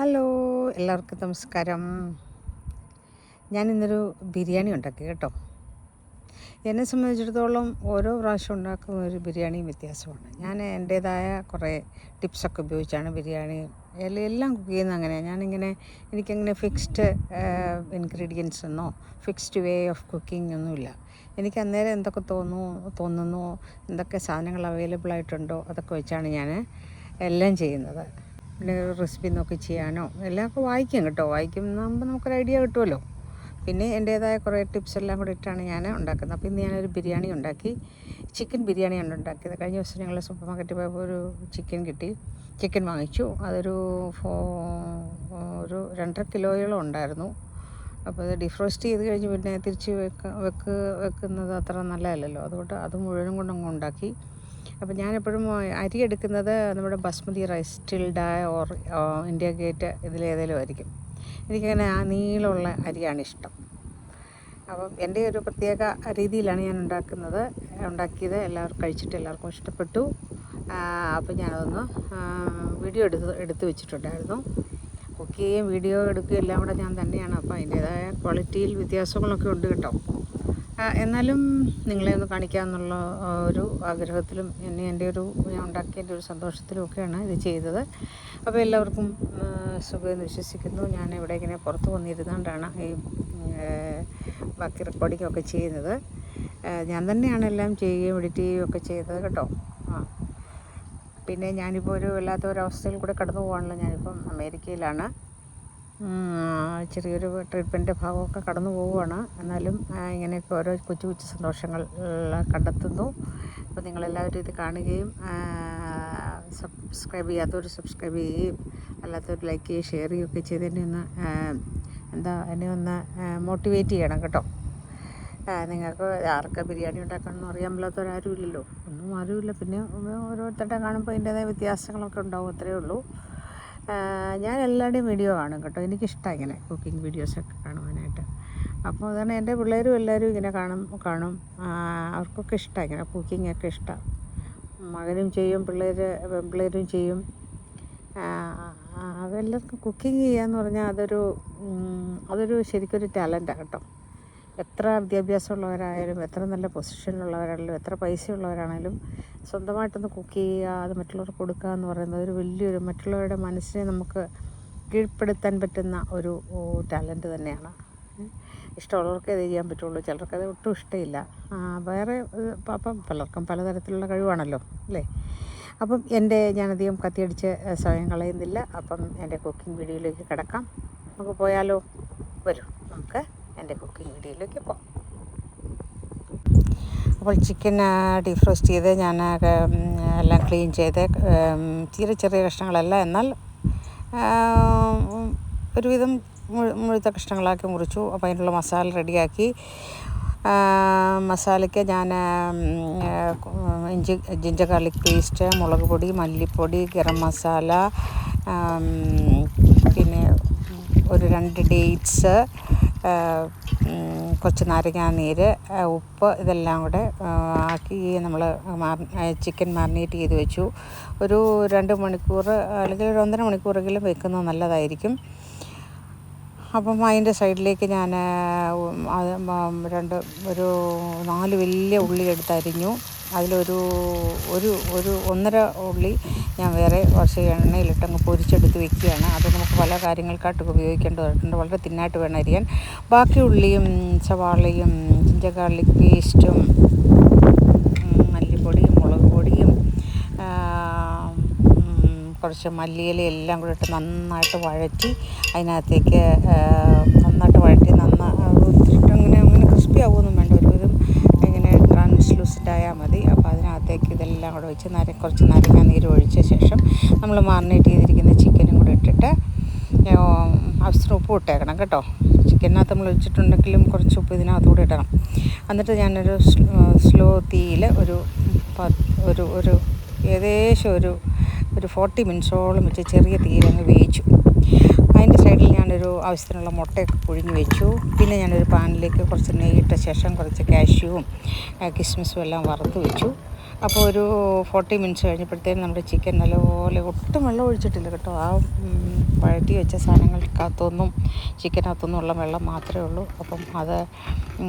Hello എല്ലാവർക്കും നമസ്കാരം. ഞാൻ ഇന്നൊരു ബിരിയാണി ഉണ്ടാക്കി കേട്ടോ. എന്നെ സംബന്ധിച്ചിടത്തോളം ഓരോ പ്രാവശ്യം ഉണ്ടാക്കുന്ന ഒരു ബിരിയാണിയും വ്യത്യാസമാണ്. ഞാൻ എന്റേതായ കുറേ ടിപ്സൊക്കെ ഉപയോഗിച്ചാണ് ബിരിയാണി എല്ല- കുക്ക് ചെയ്യുന്നത് അങ്ങനെയാണ് ഞാനിങ്ങനെ എനിക്കങ്ങനെ ഫിക്സ്ഡ് ഇൻഗ്രീഡിയൻസ് എന്നോ ഫിക്സ്ഡ് വേ ഓഫ് കുക്കിംഗ് ഒന്നുമില്ല എനിക്ക് അന്നേരം എന്തൊക്കെ തോന്നുന്നു തോന്നുന്നു എന്തൊക്കെ സാധനങ്ങൾ അവൈലബിൾ ആയിട്ടുണ്ടോ അതൊക്കെ വെച്ചാണ് ഞാൻ എല്ലാം ചെയ്യുന്നത്. പിന്നെ റെസിപ്പി നോക്കി ചെയ്യാനോ? എല്ലാമൊക്കെ വായിക്കും കേട്ടോ. വായിക്കുമ്പോൾ നമുക്കൊരു ഐഡിയ കിട്ടുമല്ലോ. പിന്നെ എന്റേതായ കുറേ ടിപ്സ് എല്ലാം കൂടെ ഇട്ടാണ് ഞാൻ ഉണ്ടാക്കുന്നത്. അപ്പോൾ ഇന്ന് ഞാനൊരു ബിരിയാണി ഉണ്ടാക്കി. ചിക്കൻ ബിരിയാണിയാണ് ഉണ്ടാക്കിയത്. കഴിഞ്ഞ ദിവസം ഞങ്ങൾ സൂപ്പർ മാർക്കറ്റിൽ പോയപ്പോൾ ഒരു ചിക്കൻ കിട്ടി. ചിക്കൻ വാങ്ങിച്ചു. അതൊരു ഒരു രണ്ടര കിലോയോളം ഉണ്ടായിരുന്നു. അപ്പോൾ അത് ഡിഫ്രോസ്റ്റ് ചെയ്ത് കഴിഞ്ഞ് പിന്നെ തിരിച്ച് വെക്ക വെക്ക് വെക്കുന്നത് അത്ര നല്ലതല്ലല്ലോ. അതുകൊണ്ട് അത് മുഴുവനും കൊണ്ടങ്ങ് ഉണ്ടാക്കി. അപ്പോൾ ഞാനെപ്പോഴും അരി എടുക്കുന്നത് നമ്മുടെ basmati rice Tilda or India Gate ഇതിലേതെങ്കിലും ആയിരിക്കും. എനിക്കങ്ങനെ ആ നീളമുള്ള അരിയാണ് ഇഷ്ടം. അപ്പം എന്റെ ഒരു പ്രത്യേക രീതിയിലാണ് ഞാൻ ഉണ്ടാക്കുന്നത്. ഉണ്ടാക്കിയത് എല്ലാവർക്കും കഴിച്ചിട്ട് എല്ലാവർക്കും ഇഷ്ടപ്പെട്ടു. അപ്പം ഞാനതൊന്ന് വീഡിയോ എടുത്ത് എടുത്ത് വെച്ചിട്ടുണ്ടായിരുന്നു. കുക്ക് വീഡിയോ എടുക്കുകയും എല്ലാം കൂടെ ഞാൻ തന്നെയാണ്. അപ്പോൾ അതിന്റേതായ ക്വാളിറ്റിയിൽ വ്യത്യാസങ്ങളൊക്കെ ഉണ്ട് കേട്ടോ. എന്നാലും നിങ്ങളെ ഒന്ന് കാണിക്കാമെന്നുള്ള ഒരു ആഗ്രഹത്തിലും എന്നെ എന്റെ ഒരു ഞാൻ ഉണ്ടാക്കിയതിന്റെ ഒരു സന്തോഷത്തിലും ഒക്കെയാണ് ഇത് ചെയ്തത്. അപ്പോൾ എല്ലാവർക്കും സുഖമെന്ന് വിശ്വസിക്കുന്നു. ഞാൻ ഇവിടെ ഇങ്ങനെ പുറത്ത് വന്നിരുന്നുകൊണ്ടാണ് ഈ ബാക്കി റെക്കോർഡിംഗ് ഒക്കെ ചെയ്യുന്നത്. ഞാൻ തന്നെയാണ് എല്ലാം ചെയ്യുകയും എഡിറ്റ് ചെയ്യുകയും ഒക്കെ ചെയ്തത് കേട്ടോ. ആ. പിന്നെ ഞാനിപ്പോൾ ഒരു വല്ലാത്ത ഒരു അവസ്ഥയിൽ കൂടെ കടന്നു പോകാനുള്ള ഞാനിപ്പം അമേരിക്കയിലാണ്. ചെറിയൊരു ട്രീറ്റ്മെന്റ് ഭാഗമൊക്കെ കടന്നു പോവുകയാണ്. എന്നാലും ഇങ്ങനെയൊക്കെ ഓരോ കൊച്ചു കൊച്ചു സന്തോഷങ്ങൾ കണ്ടെത്തുന്നു. അപ്പോൾ നിങ്ങളെല്ലാവരും ഇത് കാണുകയും സബ്സ്ക്രൈബ് ചെയ്യാത്തവർ സബ്സ്ക്രൈബ് ചെയ്യുകയും അല്ലാത്തവർ ലൈക്ക് ചെയ്യുകയും ഷെയർ ചെയ്യുകയൊക്കെ ചെയ്ത് എന്നെ ഒന്ന് എന്താ എന്നെ ഒന്ന് മോട്ടിവേറ്റ് ചെയ്യണം കേട്ടോ. നിങ്ങൾക്ക് ആർക്കാ ബിരിയാണി ഉണ്ടാക്കണമെന്ന് അറിയാൻ മേലാത്തവരാരും ഇല്ലല്ലോ ഒന്നും ആരുമില്ല. പിന്നെ ഓരോരുത്തരുടെ കാണുമ്പോൾ അതിന്റേതായ വ്യത്യാസങ്ങളൊക്കെ ഉണ്ടാവും അത്രയേ ഉള്ളൂ. ഞാൻ എല്ലാവരുടെയും വീഡിയോ കാണും കേട്ടോ. എനിക്കിഷ്ടമാണ് ഇങ്ങനെ കുക്കിംഗ് വീഡിയോസൊക്കെ കാണുവാനായിട്ട്. അപ്പോൾ അതാണ് എന്റെ പിള്ളേരും എല്ലാവരും ഇങ്ങനെ കാണും കാണും. അവർക്കൊക്കെ ഇഷ്ടമാണ് ഇങ്ങനെ കുക്കിംഗ് ഒക്കെ ഇഷ്ടമാണ് മകനും ചെയ്യും പിള്ളേർ പെൺപിള്ളേരും ചെയ്യും. അതെല്ലാവർക്കും കുക്കിംഗ് ചെയ്യാന്ന് പറഞ്ഞാൽ അതൊരു അതൊരു ശരിക്കൊരു ടാലന്റാണ് കേട്ടോ. എത്ര വിദ്യാഭ്യാസമുള്ളവരായാലും എത്ര നല്ല പൊസിഷനിലുള്ളവരാണെങ്കിലും എത്ര പൈസ പൈസയുള്ളവരാണെങ്കിലും സ്വന്തമായിട്ടൊന്ന് കുക്ക് ചെയ്യുക അത് മറ്റുള്ളവർക്ക് കൊടുക്കുക എന്ന് പറയുന്നത് ഒരു വലിയൊരു മറ്റുള്ളവരുടെ മനസ്സിനെ നമുക്ക് കീഴ്പ്പെടുത്താൻ പറ്റുന്ന ഒരു ടാലന്റ് തന്നെയാണ്. ഇഷ്ടമുള്ളവർക്കേ ഇത് ചെയ്യാൻ പറ്റുള്ളൂ ചിലർക്ക് അത് ഒട്ടും ഇഷ്ടമില്ല. വേറെ അപ്പം പലർക്കും പലതരത്തിലുള്ള കഴിവാണല്ലോ അല്ലേ? അപ്പം എന്റെ ഞാനധികം കത്തിയടിച്ച് സമയം കളയുന്നില്ല. അപ്പം എന്റെ കുക്കിംഗ് വീഡിയോയിലേക്ക് കിടക്കാം. നമുക്ക് പോയാലോ? വരും നമുക്ക്. എന്റെ കുക്കിംഗ് വീഡിയോയിലേക്ക് പോകാം. അപ്പോൾ ചിക്കൻ ഡീഫ്രോസ്റ്റ് ചെയ്ത് ഞാൻ എല്ലാം ക്ലീൻ ചെയ്ത് ചെറിയ ചെറിയ കഷ്ണങ്ങളല്ല എന്നാൽ ഒരുവിധം മുഴു- മുഴുത്ത കഷ്ണങ്ങളാക്കി മുറിച്ചു. അപ്പോൾ അതിനുള്ള മസാല റെഡിയാക്കി. മസാലയ്ക്ക് ഞാൻ ഇഞ്ചി ജിഞ്ചർ ഗാർലിക് പേസ്റ്റ് മുളക് പൊടി മല്ലിപ്പൊടി ഗരം മസാല പിന്നെ ഒരു രണ്ട് ഡേറ്റ്സ് കുറച്ച് നാരങ്ങാ നീര് ആ, ഉപ്പ് ഇതെല്ലാം കൂടെ ആക്കി നമ്മൾ ചിക്കൻ മാറിനേറ്റ് ചെയ്ത് വെച്ചു. ഒരു രണ്ട് മണിക്കൂർ അല്ലെങ്കിൽ ഒരു ഒന്നര മണിക്കൂറെങ്കിലും വെക്കുന്നത് നല്ലതായിരിക്കും. അപ്പം അതിന്റെ സൈഡിലേക്ക് ഞാൻ രണ്ട് ഒരു നാല് വലിയ ഉള്ളി എടുത്ത് അരിഞ്ഞു അതിലൊരു ഒരു ഒരു ഒന്നര ഉള്ളി ഞാൻ വേറെ കുറച്ച് എണ്ണയിലിട്ടങ്ങ് പൊരിച്ചെടുത്ത് വെക്കുകയാണ്. അത് നമുക്ക് പല കാര്യങ്ങൾക്കായിട്ട് ഉപയോഗിക്കേണ്ടതായിട്ടുണ്ട് വളരെ തിന്നായിട്ട് വേണം അരിയാൻ. ബാക്കി ഉള്ളിയും സവാളയും ജിഞ്ചർ ഗാർലിക് പേസ്റ്റും മല്ലിപ്പൊടിയും മുളക് പൊടിയും കുറച്ച് മല്ലിയില എല്ലാം കൂടി ഇട്ട് നന്നായിട്ട് വഴറ്റി അതിനകത്തേക്ക് നന്നായിട്ട് വഴറ്റി നന്നാ ഒത്തിരി അങ്ങനെ അങ്ങനെ ക്രിസ്പി ആവുമൊന്നും വേണ്ട ഒരുവിധം ഇങ്ങനെ ആയാൽ മതി. അപ്പോൾ അതിനകത്തേക്ക് ഇതെല്ലാം കൂടെ വെച്ച് നര കുറച്ച് നാരങ്ങ നീര് ഒഴിച്ച ശേഷം നമ്മൾ മാറിനേറ്റ് ചെയ്തിരിക്കുന്ന ചിക്കനും കൂടെ ഇട്ടിട്ട് ആവശ്യത്തിന് ഉപ്പ് ഇട്ടേക്കണം കേട്ടോ. ചിക്കനകത്ത് നമ്മൾ ഒഴിച്ചിട്ടുണ്ടെങ്കിലും കുറച്ച് ഉപ്പ് ഇതിനകത്തൂടെ ഇടണം. എന്നിട്ട് ഞാനൊരു സ്ലോ തീയിൽ ഒരു ഒരു ഒരു ഏകദേശം ഒരു ഒരു ഫോർട്ടി മിനിറ്റ്സോളം വെച്ച് ചെറിയ തീരങ്ങ് വേവിച്ചു. അതിന്റെ സൈഡിൽ ഞാനൊരു ആവശ്യത്തിനുള്ള മുട്ടയൊക്കെ പുഴുങ്ങി വെച്ചു. പിന്നെ ഞാനൊരു പാനിലേക്ക് കുറച്ച് നെയ്യിട്ട ശേഷം കുറച്ച് കാഷ്യൂവും കിസ്മിസും എല്ലാം വറുത്ത് വെച്ചു. അപ്പോൾ ഒരു ഫോർട്ടി മിനിറ്റ്സ് കഴിഞ്ഞപ്പോഴത്തേനും നമ്മുടെ ചിക്കൻ നല്ലപോലെ ഒട്ടും വെള്ളം ഒഴിച്ചിട്ടില്ല കേട്ടോ. ആ വഴറ്റി വെച്ച സാധനങ്ങൾക്കകത്തൊന്നും ചിക്കനകത്തൊന്നും ഉള്ള വെള്ളം മാത്രമേ ഉള്ളൂ. അപ്പം അത്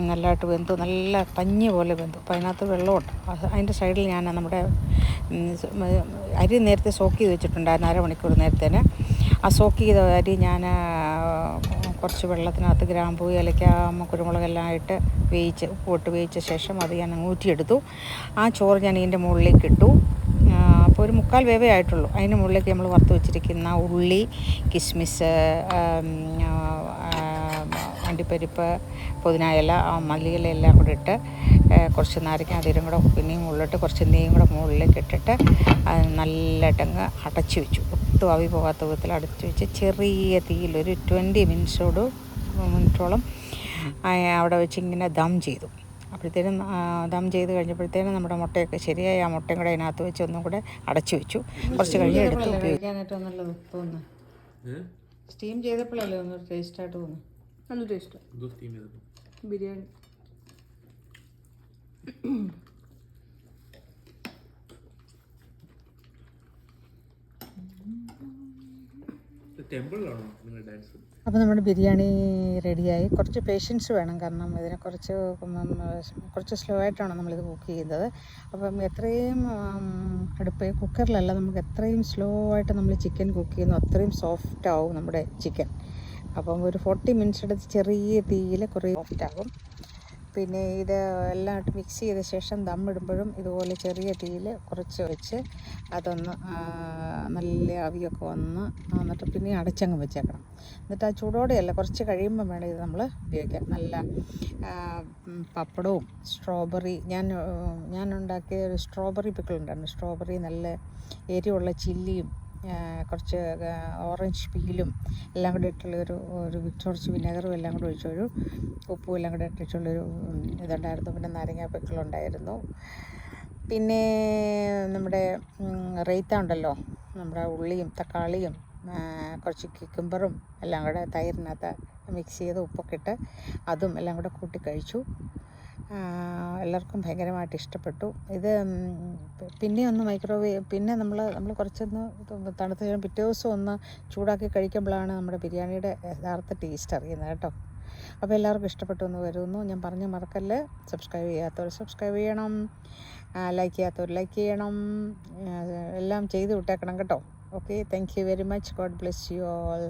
നല്ലതായിട്ട് വെന്തു. നല്ല പഞ്ഞി പോലെ വെന്തു. അപ്പോൾ അതിനകത്ത് വെള്ളമുണ്ട്. അതിന്റെ സൈഡിൽ ഞാൻ നമ്മുടെ അരി നേരത്തെ സോക്ക് ചെയ്ത് വെച്ചിട്ടുണ്ടായിരുന്നു അരമണിക്കൂർ നേരത്തേന്. ആ സോക്ക് ചെയ്ത അരി ഞാൻ കുറച്ച് വെള്ളത്തിനകത്ത് ഗ്രാമ്പൂ ഏലക്ക കുരുമുളകെല്ലാം ഇട്ട് വേവിച്ച് ഉപ്പിട്ട് വേവിച്ച ശേഷം അത് ഞാൻ ഊറ്റിയെടുത്തു. ആ ചോറ് ഞാൻ ഇതിന്റെ മുകളിലേക്ക് ഇട്ടു. അപ്പോൾ ഒരു മുക്കാൽ വേവേ ആയിട്ടുള്ളൂ. അതിന് മുകളിലേക്ക് നമ്മൾ വറുത്ത് വെച്ചിരിക്കുന്ന ഉള്ളി കിസ്മിസ് അണ്ടിപ്പരിപ്പ് പുതിന ഇല മല്ലിയില എല്ലാം കൂടെ ഇട്ട് കുറച്ച് നാരങ്ങ അതിരും കൂടെ പിന്നെയും മുകളിലിട്ട് കുറച്ച് നെയ്യും കൂടെ മുകളിലേക്ക് ഇട്ടിട്ട് നല്ല ടങ്ങ് അടച്ചു വെച്ചു. ഒട്ടും ആവി പോകാത്ത വിധത്തിൽ അടച്ചു വെച്ച് ചെറിയ തീയിൽ ഒരു ട്വന്റി മിനിറ്റ്സോട് മിനിറ്റോളം അവിടെ വെച്ച് ഇങ്ങനെ ദം ചെയ്തു. അപ്പോഴത്തേനും ദം ചെയ്ത് കഴിഞ്ഞപ്പോഴത്തേനും നമ്മുടെ മുട്ടയൊക്കെ ശരിയായി. ആ മുട്ടയും കൂടെ അതിനകത്ത് വെച്ച് ഒന്നും കൂടെ അടച്ചു വെച്ചു. കുറച്ച് കഴിഞ്ഞ് എടുത്ത്. ഉപയോഗിക്കാനായിട്ട് സ്റ്റീം ചെയ്തപ്പോഴല്ലേ ഒന്ന് ടേസ്റ്റായിട്ട് തോന്നുന്നു നല്ല ടേസ്റ്റ് ബിരിയാണി. അപ്പോൾ നമ്മുടെ ബിരിയാണി റെഡിയായി കുറച്ച് പേഷ്യൻസ് വേണം. കാരണം ഇതിനെ കുറച്ച് കുറച്ച് സ്ലോ ആയിട്ടാണ് നമ്മളിത് കുക്ക് ചെയ്യുന്നത്. അപ്പം എത്രയും അടുപ്പ് കുക്കറിലല്ല നമുക്ക് എത്രയും സ്ലോ ആയിട്ട് നമ്മൾ ചിക്കൻ കുക്ക് ചെയ്യുന്നു. അത്രയും സോഫ്റ്റ് ആവും നമ്മുടെ ചിക്കൻ അപ്പം ഒരു ഫോർട്ടി മിനിറ്റ്സ് എടുത്ത് ചെറിയ തീയിൽ കുറേ സോഫ്റ്റ് ആകും. പിന്നെ ഇത് എല്ലാം ഇട്ട് മിക്സ് ചെയ്ത ശേഷം ദം ഇടുമ്പോഴും ഇതുപോലെ ചെറിയ തീയിൽ കുറച്ച് വെച്ച് അതൊന്ന് നല്ല അവിയൊക്കെ വന്ന് എന്നിട്ട് പിന്നെ അടച്ചങ്ങ് വെച്ചേക്കണം. എന്നിട്ട് ആ ചൂടോടെയല്ല കുറച്ച് കഴിയുമ്പോൾ വേണം ഇത് നമ്മൾ ഉപയോഗിക്കാൻ. നല്ല പപ്പടവും സ്ട്രോബെറി ഞാൻ ഞാൻ ഉണ്ടാക്കിയ ഒരു സ്ട്രോബെറി പിക്കിൾ ഉണ്ടായിരുന്നു. സ്ട്രോബെറി നല്ല എരിവുള്ള ചില്ലിയും കുറച്ച് ഓറഞ്ച് പീലും എല്ലാം കൂടെ ഇട്ടുള്ളൊരു ഒരു കുറച്ച് വിനെഗറും എല്ലാം കൂടെ ഒഴിച്ചൊരു ഉപ്പും എല്ലാം കൂടെ ഇട്ടിട്ടുള്ളൊരു ഇതുണ്ടായിരുന്നു. പിന്നെ നാരങ്ങാ പിക്കിളുണ്ടായിരുന്നു പിന്നെ നമ്മുടെ റേത്ത ഉണ്ടല്ലോ നമ്മുടെ ഉള്ളിയും തക്കാളിയും കുറച്ച് കിക്കുംബറും എല്ലാം കൂടെ തൈരിനകത്ത് മിക്സ് ചെയ്ത് ഉപ്പൊക്കെ ഇട്ട് അതും എല്ലാം കൂടെ കൂട്ടി കഴിച്ചു. എല്ലാവർക്കും ഭയങ്കരമായിട്ട് ഇഷ്ടപ്പെട്ടു. ഇത് പിന്നെ ഒന്ന് മൈക്രോവേവ് പിന്നെ നമ്മൾ നമ്മൾ കുറച്ചൊന്ന് തണുത്ത് കഴിയുമ്പോൾ പിറ്റേ ദിവസം ഒന്ന് ചൂടാക്കി കഴിക്കുമ്പോഴാണ് നമ്മുടെ ബിരിയാണിയുടെ യഥാർത്ഥ ടേസ്റ്റ് അറിയുന്നത് കേട്ടോ. അപ്പോൾ എല്ലാവർക്കും ഇഷ്ടപ്പെട്ടു എന്ന് വരുന്നു ഞാൻ പറഞ്ഞ മറക്കല്ല് സബ്സ്ക്രൈബ് ചെയ്യാത്തവർ സബ്സ്ക്രൈബ് ചെയ്യണം. ലൈക്ക് ചെയ്യാത്തവർ ലൈക്ക് ചെയ്യണം. എല്ലാം ചെയ്ത് വിട്ടേക്കണം കേട്ടോ. Okay thank you very much God bless you all